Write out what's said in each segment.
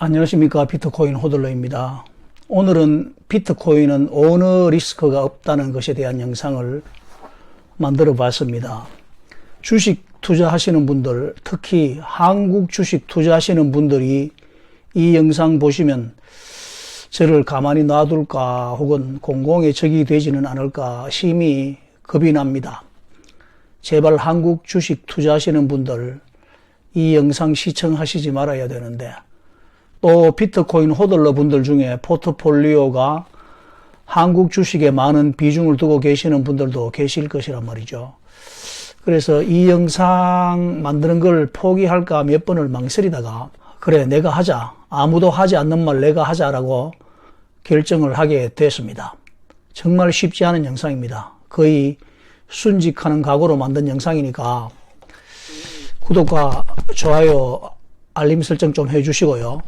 안녕하십니까 비트코인 호들러입니다. 오늘은 비트코인은 오너 리스크가 없다는 것에 대한 영상을 만들어 봤습니다. 주식 투자하시는 분들, 특히 한국 주식 투자하시는 분들이 이 영상 보시면 저를 가만히 놔둘까 혹은 공공의 적이 되지는 않을까 심히 겁이 납니다. 제발 한국 주식 투자하시는 분들 이 영상 시청하시지 말아야 되는데 또 비트코인 호들러 분들 중에 포트폴리오가 한국 주식에 많은 비중을 두고 계시는 분들도 계실 것이란 말이죠. 그래서 이 영상 만드는 걸 포기할까 몇 번을 망설이다가 그래 내가 하자 아무도 하지 않는 말 내가 하자라고 결정을 하게 됐습니다. 정말 쉽지 않은 영상입니다. 거의 순직하는 각오로 만든 영상이니까 구독과 좋아요 알림 설정 좀 해주시고요.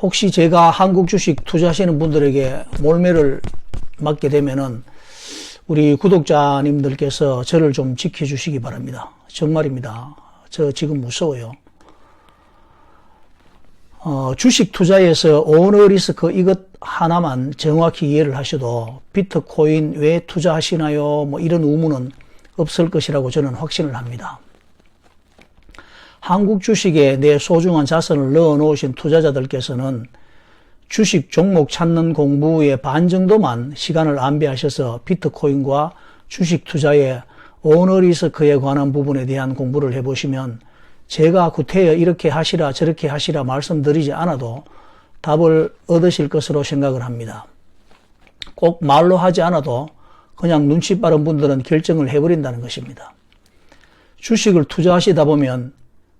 혹시 제가 한국 주식 투자하시는 분들에게 몰매를 맞게 되면은 우리 구독자님들께서 저를 좀 지켜주시기 바랍니다. 정말입니다. 저 지금 무서워요. 어, 주식 투자에서 오너 리스크 이것 하나만 정확히 이해를 하셔도 비트코인 왜 투자하시나요? 뭐 이런 의문은 없을 것이라고 저는 확신을 합니다. 한국 주식에 내 소중한 자산을 넣어 놓으신 투자자들께서는 주식 종목 찾는 공부의 반 정도만 시간을 안배하셔서 비트코인과 주식 투자의 오너 리스크에 관한 부분에 대한 공부를 해보시면 제가 구태여 이렇게 하시라 저렇게 하시라 말씀드리지 않아도 답을 얻으실 것으로 생각을 합니다. 꼭 말로 하지 않아도 그냥 눈치 빠른 분들은 결정을 해버린다는 것입니다. 주식을 투자하시다 보면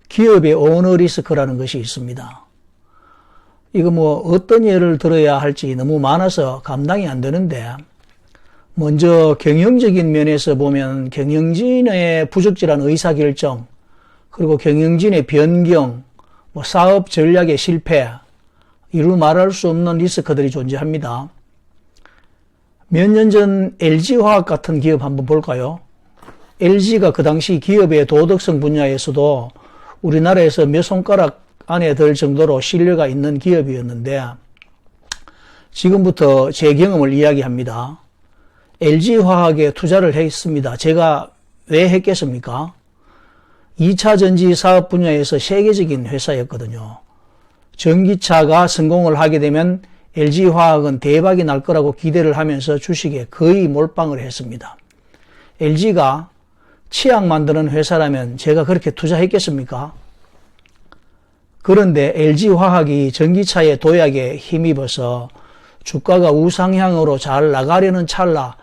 기업의 오너 리스크라는 것이 있습니다. 이거 뭐 어떤 예를 들어야 할지 너무 많아서 감당이 안 되는데 먼저 경영적인 면에서 보면 경영진의 부적절한 의사결정 그리고 경영진의 변경 뭐 사업 전략의 실패 이루 말할 수 없는 리스크들이 존재합니다. 몇 년 전 LG화학 같은 기업 한번 볼까요? LG가 그 당시 기업의 도덕성 분야에서도 우리나라에서 몇 손가락 안에 들 정도로 신뢰가 있는 기업이었는데 지금부터 제 경험을 이야기합니다. LG화학에 투자를 했습니다. 제가 왜 했겠습니까? 2차 전지 사업 분야에서 세계적인 회사였거든요. 전기차가 성공을 하게 되면 LG화학은 대박이 날 거라고 기대를 하면서 주식에 거의 몰빵을 했습니다. LG가 치약 만드는 회사라면 제가 그렇게 투자했겠습니까? 그런데 LG화학이 전기차의 도약에 힘입어서 주가가 우상향으로 잘 나가려는 찰나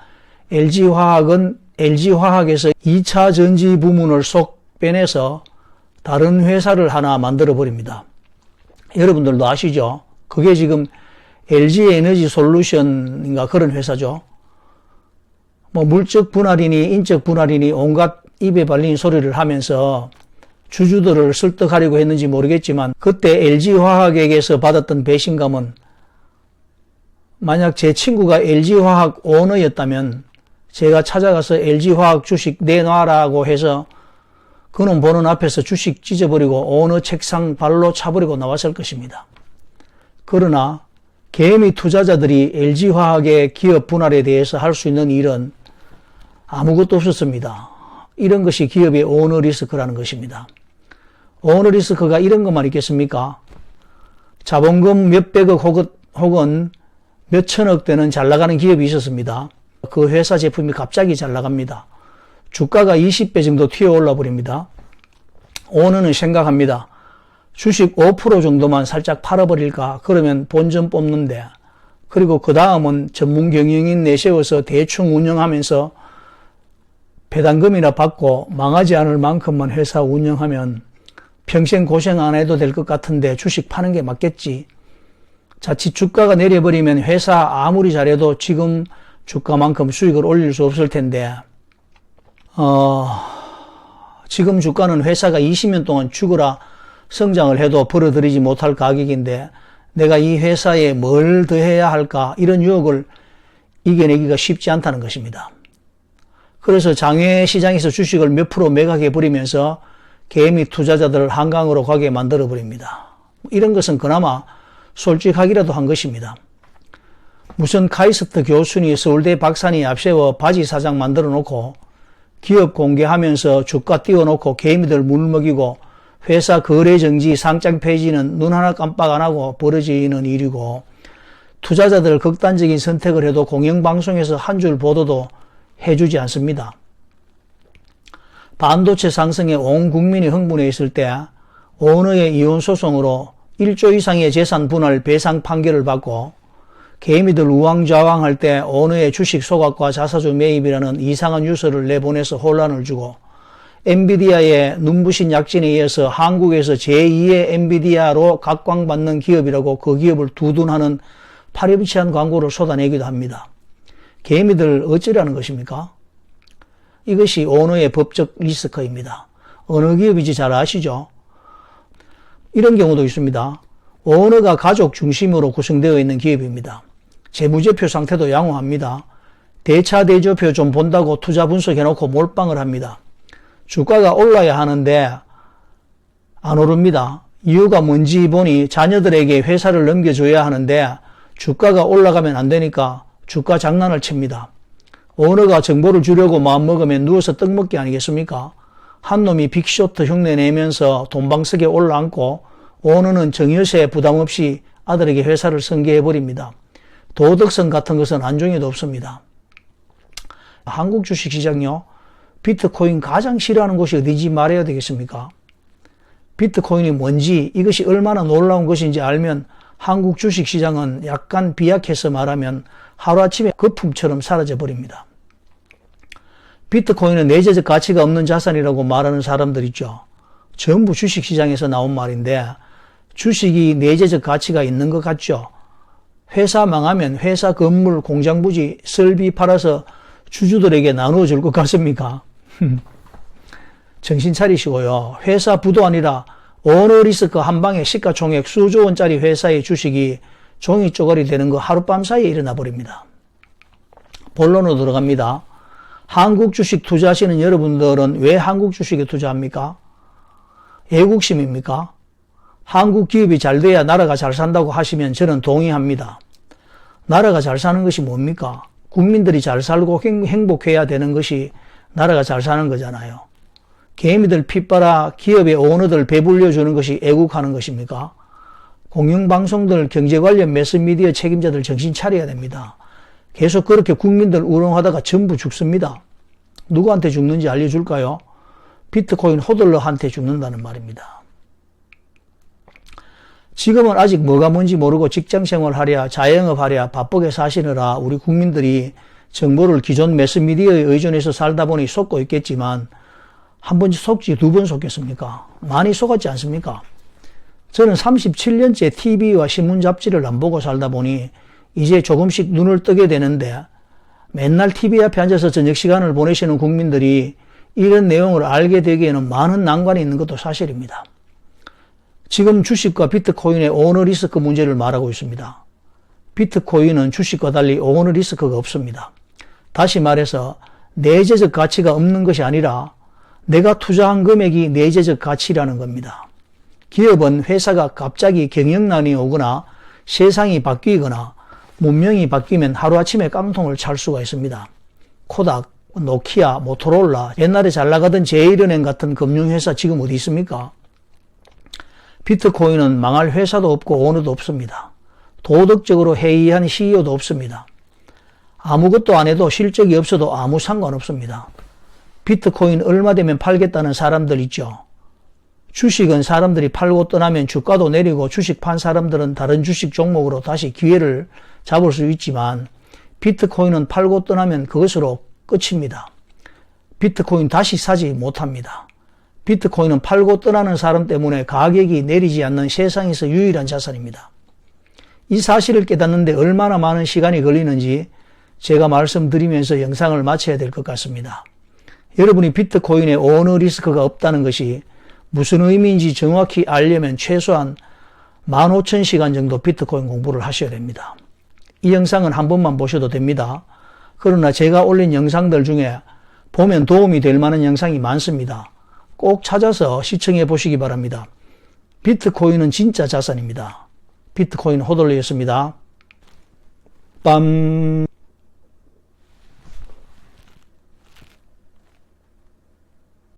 LG화학은 LG화학에서 2차 전지 부문을 쏙 빼내서 다른 회사를 하나 만들어 버립니다. 여러분들도 아시죠? 그게 지금 LG 에너지 솔루션인가 그런 회사죠. 뭐 물적 분할이니 인적 분할이니 온갖 입에 발린 소리를 하면서 주주들을 설득하려고 했는지 모르겠지만 그때 LG화학에게서 받았던 배신감은 만약 제 친구가 LG화학 오너였다면 제가 찾아가서 LG화학 주식 내놔라고 해서 그놈 보는 앞에서 주식 찢어버리고 오너 책상 발로 차버리고 나왔을 것입니다. 그러나 개미 투자자들이 LG화학의 기업 분할에 대해서 할 수 있는 일은 아무것도 없었습니다. 이런 것이 기업의 오너 리스크라는 것입니다. 오너 리스크가 이런 것만 있겠습니까? 자본금 몇백억 혹은 몇천억 되는 잘 나가는 기업이 있었습니다. 그 회사 제품이 갑자기 잘 나갑니다. 주가가 20배 정도 튀어 올라 버립니다. 오너는 생각합니다. 주식 5% 정도만 살짝 팔아버릴까? 그러면 본전 뽑는데, 그리고 그 다음은 전문 경영인 내세워서 대충 운영하면서 배당금이나 받고 망하지 않을 만큼만 회사 운영하면 평생 고생 안 해도 될 것 같은데 주식 파는 게 맞겠지. 자칫 주가가 내려버리면 회사 아무리 잘해도 지금 주가만큼 수익을 올릴 수 없을 텐데, 어, 지금 주가는 회사가 20년 동안 죽어라 성장을 해도 벌어들이지 못할 가격인데 내가 이 회사에 뭘 더해야 할까 이런 유혹을 이겨내기가 쉽지 않다는 것입니다. 그래서 장외 시장에서 주식을 몇 프로 매각해 버리면서 개미 투자자들을 한강으로 가게 만들어 버립니다. 이런 것은 그나마 솔직하기라도 한 것입니다. 무슨 카이스트 교수니 서울대 박사니 앞세워 바지 사장 만들어 놓고 기업 공개하면서 주가 띄워놓고 개미들 물먹이고 회사 거래 정지 상장 폐지는 눈 하나 깜빡 안 하고 벌어지는 일이고 투자자들 극단적인 선택을 해도 공영방송에서 한 줄 보도도 해주지 않습니다. 반도체 상승에 온 국민이 흥분해 있을 때 오너의 이혼 소송으로 1조 이상의 재산 분할 배상 판결을 받고 개미들 우왕좌왕할 때 오너의 주식 소각과 자사주 매입이라는 이상한 뉴스를 내보내서 혼란을 주고 엔비디아의 눈부신 약진에 의해서 한국에서 제2의 엔비디아로 각광받는 기업이라고 그 기업을 두둔하는 파렴치한 광고를 쏟아내기도 합니다. 개미들 어찌라는 것입니까? 이것이 오너의 법적 리스크입니다. 어느 기업인지 잘 아시죠? 이런 경우도 있습니다. 오너가 가족 중심으로 구성되어 있는 기업입니다. 재무제표 상태도 양호합니다. 대차대조표 좀 본다고 투자 분석해놓고 몰빵을 합니다. 주가가 올라야 하는데 안 오릅니다. 이유가 뭔지 보니 자녀들에게 회사를 넘겨줘야 하는데 주가가 올라가면 안 되니까 주가 장난을 칩니다. 오너가 정보를 주려고 마음먹으면 누워서 떡 먹기 아니겠습니까? 한 놈이 빅쇼트 흉내 내면서 돈방석에 올라앉고 오너는 정여세 부담 없이 아들에게 회사를 승계해버립니다. 도덕성 같은 것은 안중에도 없습니다. 한국 주식시장요. 비트코인 가장 싫어하는 곳이 어디지 말해야 되겠습니까? 비트코인이 뭔지 이것이 얼마나 놀라운 것인지 알면 한국 주식시장은 약간 비약해서 말하면 하루아침에 거품처럼 사라져 버립니다. 비트코인은 내재적 가치가 없는 자산이라고 말하는 사람들 있죠. 전부 주식시장에서 나온 말인데 주식이 내재적 가치가 있는 것 같죠. 회사 망하면 회사 건물, 공장 부지, 설비 팔아서 주주들에게 나누어 줄 것 같습니까? 정신 차리시고요. 회사 부도 아니라 오너 리스크 한 방에 시가총액 수조 원짜리 회사의 주식이 종이 쪼가리 되는 거 하룻밤 사이에 일어나 버립니다. 본론으로 들어갑니다. 한국 주식 투자하시는 여러분들은 왜 한국 주식에 투자합니까? 애국심입니까? 한국 기업이 잘 돼야 나라가 잘 산다고 하시면 저는 동의합니다. 나라가 잘 사는 것이 뭡니까? 국민들이 잘 살고 행복해야 되는 것이 나라가 잘 사는 거잖아요. 개미들 핏바라 기업의 오너들 배불려 주는 것이 애국하는 것입니까? 공영방송들 경제 관련 매스미디어 책임자들 정신 차려야 됩니다. 계속 그렇게 국민들 우롱하다가 전부 죽습니다. 누구한테 죽는지 알려줄까요? 비트코인 호들러한테 죽는다는 말입니다. 지금은 아직 뭐가 뭔지 모르고 직장 생활하랴 자영업하랴 바쁘게 사시느라 우리 국민들이 정보를 기존 매스미디어에 의존해서 살다 보니 속고 있겠지만 한 번 속지 두 번 속겠습니까? 많이 속았지 않습니까? 저는 37년째 TV와 신문 잡지를 안 보고 살다 보니 이제 조금씩 눈을 뜨게 되는데 맨날 TV 앞에 앉아서 저녁 시간을 보내시는 국민들이 이런 내용을 알게 되기에는 많은 난관이 있는 것도 사실입니다. 지금 주식과 비트코인의 오너 리스크 문제를 말하고 있습니다. 비트코인은 주식과 달리 오너 리스크가 없습니다. 다시 말해서 내재적 가치가 없는 것이 아니라 내가 투자한 금액이 내재적 가치라는 겁니다. 기업은 회사가 갑자기 경영난이 오거나 세상이 바뀌거나 문명이 바뀌면 하루아침에 깡통을 찰 수가 있습니다. 코닥, 노키아, 모토롤라, 옛날에 잘 나가던 제일은행 같은 금융회사 지금 어디 있습니까? 비트코인은 망할 회사도 없고 오너도 없습니다. 도덕적으로 해이한 CEO도 없습니다. 아무것도 안 해도 실적이 없어도 아무 상관없습니다. 비트코인 얼마 되면 팔겠다는 사람들 있죠. 주식은 사람들이 팔고 떠나면 주가도 내리고 주식 판 사람들은 다른 주식 종목으로 다시 기회를 잡을 수 있지만 비트코인은 팔고 떠나면 그것으로 끝입니다. 비트코인 다시 사지 못합니다. 비트코인은 팔고 떠나는 사람 때문에 가격이 내리지 않는 세상에서 유일한 자산입니다. 이 사실을 깨닫는데 얼마나 많은 시간이 걸리는지 제가 말씀드리면서 영상을 마쳐야 될 것 같습니다. 여러분이 비트코인에 오너 리스크가 없다는 것이 무슨 의미인지 정확히 알려면 최소한 15,000시간 정도 비트코인 공부를 하셔야 됩니다. 이 영상은 한 번만 보셔도 됩니다. 그러나 제가 올린 영상들 중에 보면 도움이 될 만한 영상이 많습니다. 꼭 찾아서 시청해 보시기 바랍니다. 비트코인은 진짜 자산입니다. 비트코인 호돌리였습니다. 빰.